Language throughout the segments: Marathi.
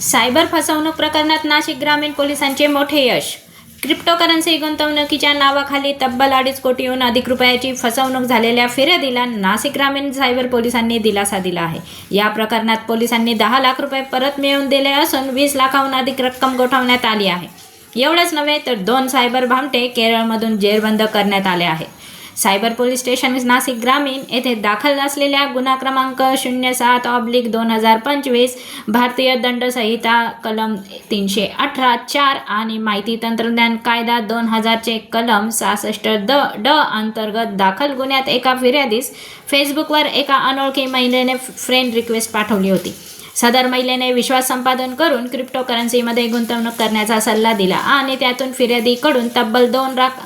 सायबर फसवणूक प्रकरणात नाशिक ग्रामीण पोलिसांचे मोठे यश. क्रिप्टोकरन्सी गुंतवणुकीच्या नावाखाली तब्बल अडीच कोटीहून अधिक रुपयाची फसवणूक झालेल्या फिर्यादीला नाशिक ग्रामीण सायबर पोलिसांनी दिलासा दिला आहे. या प्रकरणात पोलिसांनी दहा लाख रुपये परत मिळवून दिले असून वीस लाखाहून अधिक रक्कम गोठवण्यात आली आहे. एवढंच नव्हे तर दोन सायबर भामटे केरळमधून जेरबंद करण्यात आले आहे सायबर पोलीस स्टेशन नाशिक ग्रामीण येथे दाखल असलेल्या गुन्हा क्रमांक शून्य सात ऑब्लिक दोन हजार पंचवीस भारतीय दंडसंहिता कलम तीनशे अठरा चार आणि माहिती तंत्रज्ञान कायदा दोन हजारचे कलम सहासष्ट द ड अंतर्गत दाखल गुन्ह्यात एका फिर्यादीस फेसबुकवर एका अनोळखी महिलेने फ्रेंड रिक्वेस्ट पाठवली होती. सदर महिलेने विश्वास संपादन करून क्रिप्टोकरन्सीमध्ये गुंतवणूक करण्याचा सल्ला दिला आणि त्यातून फिर्यादीकडून तब्बल दोन लाख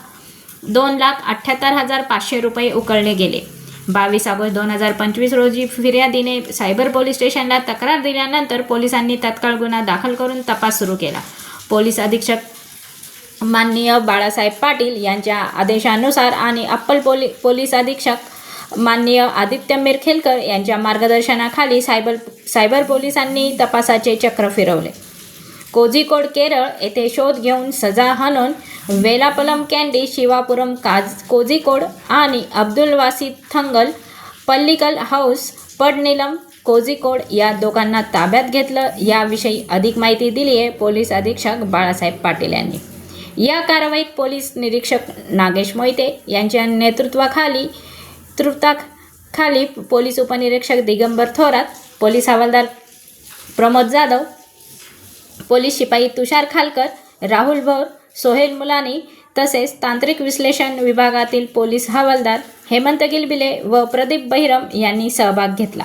दोन लाख अठ्ठ्याहत्तर हजार पाचशे रुपये उकळले गेले. बावीस ऑगस्ट दोन हजार पंचवीस रोजी फिर्यादीने सायबर पोलीस स्टेशनला तक्रार दिल्यानंतर पोलिसांनी तत्काळ गुन्हा दाखल करून तपास सुरू केला. पोलीस अधीक्षक माननीय बाळासाहेब पाटील यांच्या आदेशानुसार आणि अप्पल पोली पोलीस अधीक्षक माननीय आदित्य मिरखेलकर यांच्या मार्गदर्शनाखाली सायबर सायबर पोलिसांनी तपासाचे चक्र फिरवले. कोझिकोड केरळ येथे शोध घेऊन सजा हाणून वेलापलम कॅन्डी शिवापुरम काज कोझिकोड आणि अब्दुल वासी थंगल पल्लिकल हाऊस पडनिलम कोझिकोड या दोघांना ताब्यात घेतलं. याविषयी अधिक माहिती दिली आहे पोलीस अधीक्षक बाळासाहेब पाटील यांनी. या कारवाईत पोलीस निरीक्षक नागेश मोहिते यांच्या नेतृत्वाखाली तृप्ताखाली पोलीस उपनिरीक्षक दिगंबर थोरात पोलीस हवालदार प्रमोद जाधव पोलीस शिपाई तुषार खालकर राहुल भोर सोहेल मुलानी तसेच तांत्रिक विश्लेषण विभागातील पोलीस हवालदार हेमंत गिलबिले व प्रदीप बहिरम यांनी सहभाग घेतला.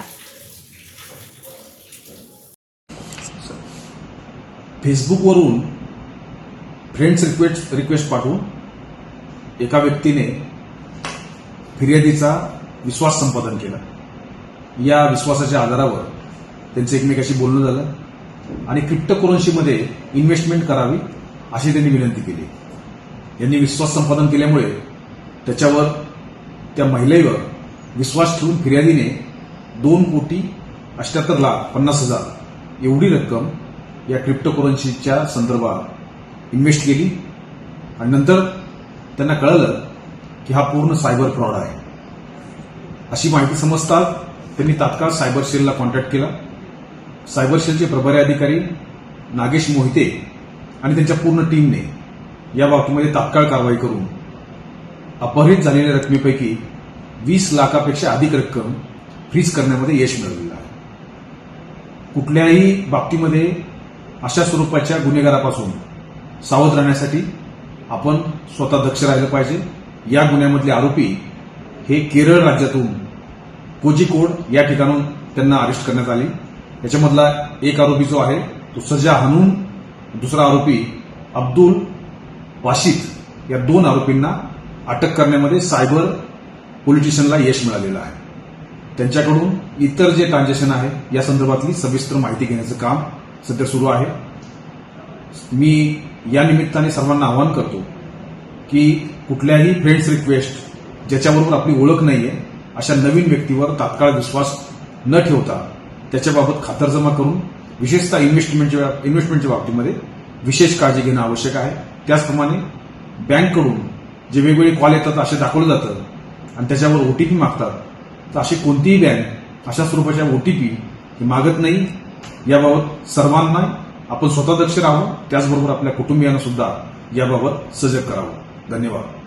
फेसबुकवरून फ्रेंड्स रिक्वेस्ट रिक्वेस्ट पाठवून एका व्यक्तीने फिर्यादीचा विश्वास संपादन केला. या विश्वासाच्या आधारावर त्यांचं एकमेकाशी बोलणं झालं आणि क्रिप्टोकरन्सीमध्ये इन्व्हेस्टमेंट करावी अशी त्यांनी विनंती केली. यांनी विश्वास संपादन केल्यामुळे त्याच्यावर त्या महिलेवर विश्वास ठेवून फिर्यादीने दोन कोटी अष्ट्याहत्तर लाख पन्नास हजार एवढी रक्कम या क्रिप्टोकरन्सीच्या संदर्भात इन्व्हेस्ट केली. आणि नंतर त्यांना कळलं की हा पूर्ण सायबर फ्रॉड आहे. अशी माहिती समजतात त्यांनी तात्काळ सायबर सेलला कॉन्टॅक्ट केला. सायबर सेलचे प्रभारी अधिकारी नागेश मोहिते आणि त्यांच्या पूर्ण टीमने या बाबतीमध्ये तात्काळ कारवाई करून अपहरित झालेल्या रकमेपैकी वीस लाखापेक्षा अधिक रक्कम फ्रीज करण्यामध्ये यश मिळवलेलं आहे. कुठल्याही बाबतीमध्ये अशा स्वरूपाच्या गुन्हेगारापासून सावध राहण्यासाठी आपण स्वतः दक्ष राहिलं पाहिजे. या गुन्ह्यामधले आरोपी हे केरळ राज्यातून कोझिकोड या ठिकाणून त्यांना अरेस्ट करण्यात आले. याच्यामधला एक आरोपी जो आहे तो सजा हाणून दुसरा आरोपी अब्दुल वाशिद या दोन आरोपींना अटक करण्यामध्ये सायबर पोलीस स्टेशनला यश मिळालेलं आहे. त्यांच्याकडून इतर जे ट्रान्झॅक्शन आहे या संदर्भातली सविस्तर माहिती घेण्याचं काम सध्या सुरू आहे. मी या निमित्ताने सर्वांना आवाहन करतो की कुठल्याही फ्रेंड्स रिक्वेस्ट ज्याच्याबरोबर आपली ओळख नाहीये अशा नवीन व्यक्तीवर तात्काळ विश्वास न ठेवता त्याच्याबाबत खातरजमा करून विशेषतः इन्व्हेस्टमेंटच्या इन्व्हेस्टमेंटच्या बाबतीमध्ये विशेष काळजी घेणं आवश्यक आहे. त्याचप्रमाणे बँककडून जे वेगवेगळे कॉल येतात असे दाखवलं जातं आणि त्याच्यावर ओटीपी मागतात तर अशी कोणतीही बँक अशा स्वरूपाच्या ओटीपी ही मागत नाही. याबाबत सर्वांना आपण स्वतः दक्ष राहावं. त्याचबरोबर आपल्या कुटुंबियांना सुद्धा याबाबत सजग करावं. धन्यवाद.